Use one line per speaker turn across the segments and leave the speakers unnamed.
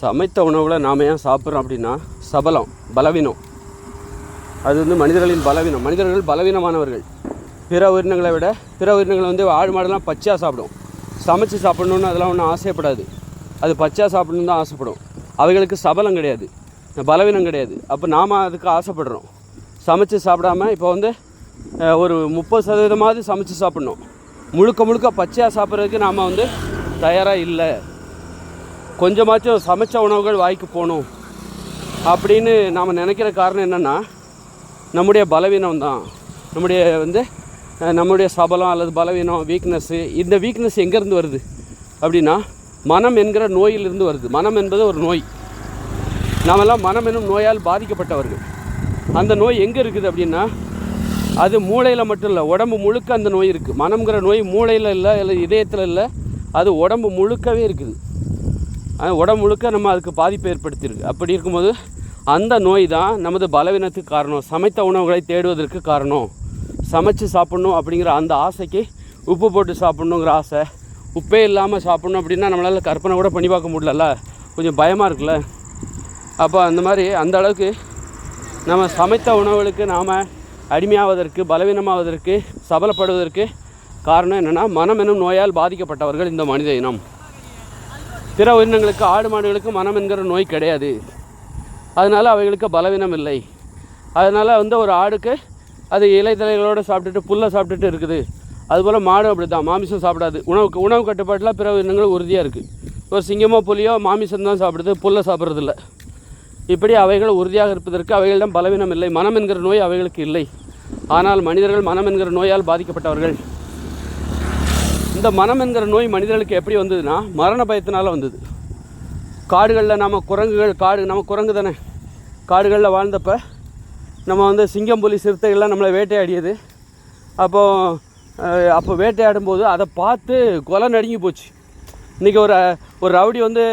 சமைத்த உணவுகளை நாம் ஏன் சாப்பிட்றோம் அப்படின்னா சபலம் பலவீனம். அது வந்து மனிதர்களின் பலவீனம். மனிதர்கள் பலவீனமானவர்கள். பிற உயிரினங்களை விட பிற உயிரினங்களை வந்து ஆடு மாடெல்லாம் பச்சையாக சாப்பிடும். சமைச்சு சாப்பிடணுன்னு அதெல்லாம் ஒன்றும் ஆசைப்படாது. அது பச்சையாக சாப்பிடணுன்னு தான் ஆசைப்படும். அவைகளுக்கு சபலம் கிடையாது. பலவீனம் கிடையாது. அப்போ நாம் அதுக்கு ஆசைப்படுறோம். சமைச்சு சாப்பிடாம இப்போ வந்து ஒரு முப்பது சதவீதமாவது சமைச்சு சாப்பிட்ணும். முழுக்க முழுக்க பச்சையாக சாப்பிட்றதுக்கு நாம் வந்து தயாராக இல்லை. கொஞ்சமாச்சும் சமைச்ச உணவுகள் வாய்க்கு போகணும் அப்படின்னு நாம் நினைக்கிற காரணம் என்னென்னா நம்முடைய பலவீனம் தான். நம்முடைய வந்து நம்முடைய சபலம் அல்லது பலவீனம் வீக்னஸ்ஸு இந்த வீக்னஸ் எங்கேருந்து வருது? அப்படின்னா மனம் என்கிற நோயிலிருந்து வருது. மனம் என்பது ஒரு நோய். நாமெல்லாம் மனம் என்னும் நோயால் பாதிக்கப்பட்டவர்கள். அந்த நோய் எங்கே இருக்குது அப்படின்னா அது மூளையில் மட்டும் இல்லை உடம்பு முழுக்க அந்த நோய் இருக்குது மனம்ங்கிற நோய் மூளையில் இல்லை இல்லை இதயத்தில் இல்லை அது உடம்பு முழுக்கவே இருக்குது. உடம்பு முழுக்க நம்ம அதுக்கு பாதிப்பு ஏற்படுத்தியிருக்கு. அப்படி இருக்கும்போது அந்த நோய் தான் நமது பலவீனத்துக்கு காரணம். சமைத்த உணவுகளை தேடுவதற்கு காரணம். சமைச்சு சாப்பிட்ணும் அப்படிங்கிற அந்த ஆசைக்கு உப்பு போட்டு சாப்பிட்ணுங்கிற ஆசை. உப்பே இல்லாமல் சாப்பிட்ணும் அப்படின்னா நம்மளால் கற்பனை கூட பண்ணி பார்க்க முடியலல்ல? கொஞ்சம் பயமாக இருக்குல்ல? அப்போ அந்த மாதிரி அந்த அளவுக்கு நம்ம சமைத்த உணவுகளுக்கு நாம் அடிமையாவதற்கு பலவீனமாவதற்கு சபலப்படுவதற்கு காரணம் என்னென்னா மனம் எனும் நோயால் பாதிக்கப்பட்டவர்கள் இந்த மனித இனம். பிற உயிரினங்களுக்கு ஆடு மாடுகளுக்கு மனம் என்கிற நோய் கிடையாது. அதனால் அவைகளுக்கு பலவீனம் இல்லை. அதனால் வந்து ஒரு ஆடுக்கு அது இலைத்தலைகளோடு சாப்பிட்டுட்டு புல்லை சாப்பிட்டுட்டு இருக்குது. அதுபோல் மாடும் அப்படி தான் மாமிசம் சாப்பிடாது. உணவுக்கு உணவு கட்டுப்பாட்டில் பிற உயிரினங்கள் உறுதியாக இருக்குது ஒரு சிங்கமோ புலியோ மாமிசம் தான் சாப்பிடுது புல்லை சாப்பிட்றதில்ல. இப்படி அவைகள் உறுதியாக இருப்பதற்கு அவைகளிடம் பலவீனம் இல்லை. மனம் என்கிற நோய் அவைகளுக்கு இல்லை. ஆனால் மனிதர்கள் மனம் என்கிற நோயால் பாதிக்கப்பட்டவர்கள். இந்த மனம் என்கிற நோய் மனிதர்களுக்கு எப்படி வந்ததுன்னா மரண பயத்தினால் வந்தது. காடுகளில் நம்ம குரங்குகள் காடு நம்ம குரங்கு தானே. காடுகளில் வாழ்ந்தப்ப நம்ம வந்து சிங்கம் புலி சிறுத்தைகள்லாம் நம்மளை வேட்டையாடியது. அப்போது அப்போ வேட்டையாடும்போது அதை பார்த்து கொலை நடுங்கி போச்சு. இன்றைக்கி ஒரு ஒரு ரவுடி வந்து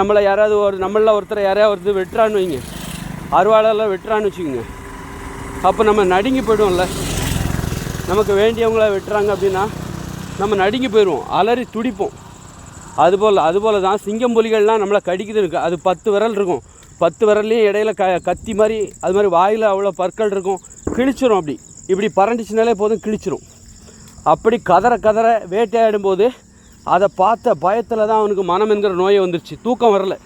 நம்மளை யாராவது ஒரு நம்மளில் ஒருத்தரை யாரையாவது ஒருத்தர் வெட்டுறான்னு வைங்க. அறுவாளெல்லாம் வெட்டுறான்னு வச்சுக்கோங்க. அப்போ நம்ம நடுங்கி போய்டுவோம்ல. நமக்கு வேண்டியவங்கள வெட்டுறாங்க அப்படின்னா நம்ம நடுங்கி போயிடுவோம் அலறி துடிப்போம். அதுபோல் அதுபோல் தான் சிங்கம் புலிகள்லாம் நம்மளை கடிக்குது இருக்கு. அது பத்து விரல் இருக்கும். பத்து விரல்லையும் இடையில க கத்தி மாதிரி அது மாதிரி வாயில் அவ்வளோ பற்கள் இருக்கும். கிழிச்சிரும் அப்படி. இப்படி பரண்டுச்சுனாலே போதும் கிழிச்சிரும். அப்படி கதற கதற வேட்டையாடும்போது அதை பார்த்த பயத்தில் தான் அவனுக்கு மனம் என்கிற நோயை வந்துருச்சு. தூக்கம் வரல.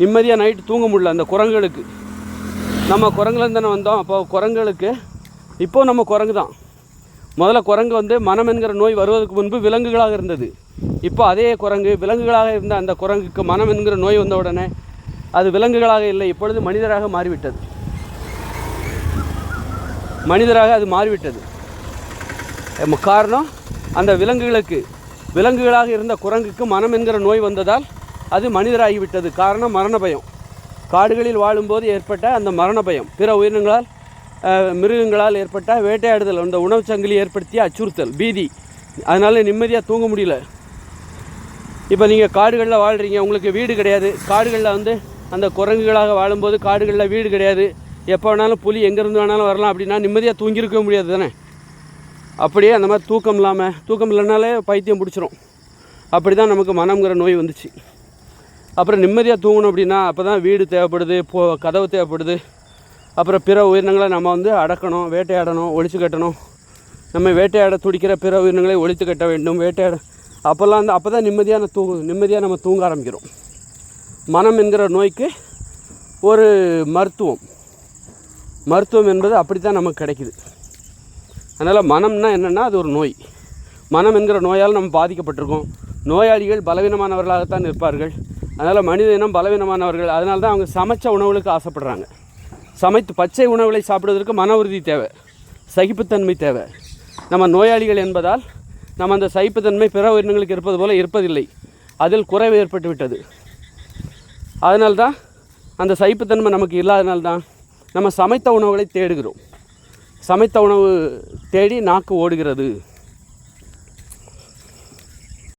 நிம்மதியாக நைட்டு தூங்க முடியல அந்த குரங்குகளுக்கு. நம்ம குரங்குலேருந்து தானே வந்தோம். அப்போ குரங்குகளுக்கு இப்போ நம்ம குரங்கு தான் முதல்ல குரங்கு வந்து மனம் என்கிற நோய் வருவதற்கு முன்பு விலங்குகளாக இருந்தது. இப்போ அதே குரங்கு விலங்குகளாக இருந்த அந்த குரங்குக்கு மனம் என்கிற நோய் வந்த உடனே அது விலங்குகளாக இல்லை இப்பொழுது மனிதராக மாறிவிட்டது. மனிதராக அது மாறிவிட்டது. காரணம் அந்த விலங்குகளுக்கு விலங்குகளாக இருந்த குரங்குக்கு மனம் என்கிற நோய் வந்ததால் அது மனிதராகிவிட்டது. காரணம் மரண பயம் காடுகளில் வாழும்போது ஏற்பட்ட அந்த மரண பயம் பிற உயிரினங்களால் மிருகங்களால் ஏற்பட்ட வேட்டையாடுதல் அந்த உணவு சங்கிலி ஏற்படுத்திய அச்சுறுத்தல் பீதி. அதனால் நிம்மதியாக தூங்க முடியல. இப்போ நீங்கள் காடுகளில் வாழ்கிறீங்க உங்களுக்கு வீடு கிடையாது. காடுகளில் வந்து அந்த குரங்குகளாக வாழும்போது காடுகளில் வீடு கிடையாது. எப்போ வேணாலும் புலி எங்கேருந்து வேணாலும் வரலாம் அப்படின்னா நிம்மதியாக தூங்கியிருக்க முடியாது தானே? அப்படியே அந்த மாதிரி தூக்கம் இல்லாமல் தூக்கம் இல்லைனாலே பைத்தியம் பிடிச்சிரும். அப்படி தான் நமக்கு மனம்ங்கிற நோய் வந்துச்சு. அப்புறம் நிம்மதியாக தூங்கணும் அப்படின்னா அப்போ தான் வீடு தேவைப்படுது போ கதவு தேவைப்படுது. அப்புறம் பிற உயிரினங்களை நம்ம வந்து அடக்கணும் வேட்டையாடணும் ஒழிச்சு கட்டணும். நம்ம வேட்டையாட துடிக்கிற பிற உயிரினங்களை ஒழித்து கட்ட வேண்டும் வேட்டையாட. அப்போல்லாம் வந்து அப்போ தான் நிம்மதியான தூ நிம்மதியாக நம்ம தூங்க ஆரம்பிக்கிறோம். மனம் என்கிற நோய்க்கு ஒரு மருத்துவம். மருத்துவம் என்பது அப்படி தான் நமக்கு கிடைக்குது. அதனால் மனம்னா என்னென்னா அது ஒரு நோய். மனம் என்கிற நோயால் நம்ம பாதிக்கப்பட்டிருக்கோம். நோயாளிகள் பலவீனமானவர்களாகத்தான் இருப்பார்கள். அதனால் மனித இனம் பலவீனமானவர்கள். அதனால தான் அவங்க சமைச்ச உணவுகளுக்கு ஆசைப்படுறாங்க. சமைத்து பச்சை உணவுகளை சாப்பிடுவதற்கு மன உறுதி தேவை. சகிப்புத்தன்மை தேவை. நம்ம நோயாளிகள் என்பதால் நம்ம அந்த சகிப்புத்தன்மை பிற உயிரினங்களுக்கு இருப்பது போல இருப்பதில்லை. அதில் குறைவு ஏற்பட்டு விட்டது அதனால்தான் அந்த சகிப்புத்தன்மை நமக்கு இல்லாதனால்தான் நம்ம சமைத்த உணவுகளை தேடுகிறோம். சமைத்த உணவு தேடி நாக்கு ஓடுகிறது.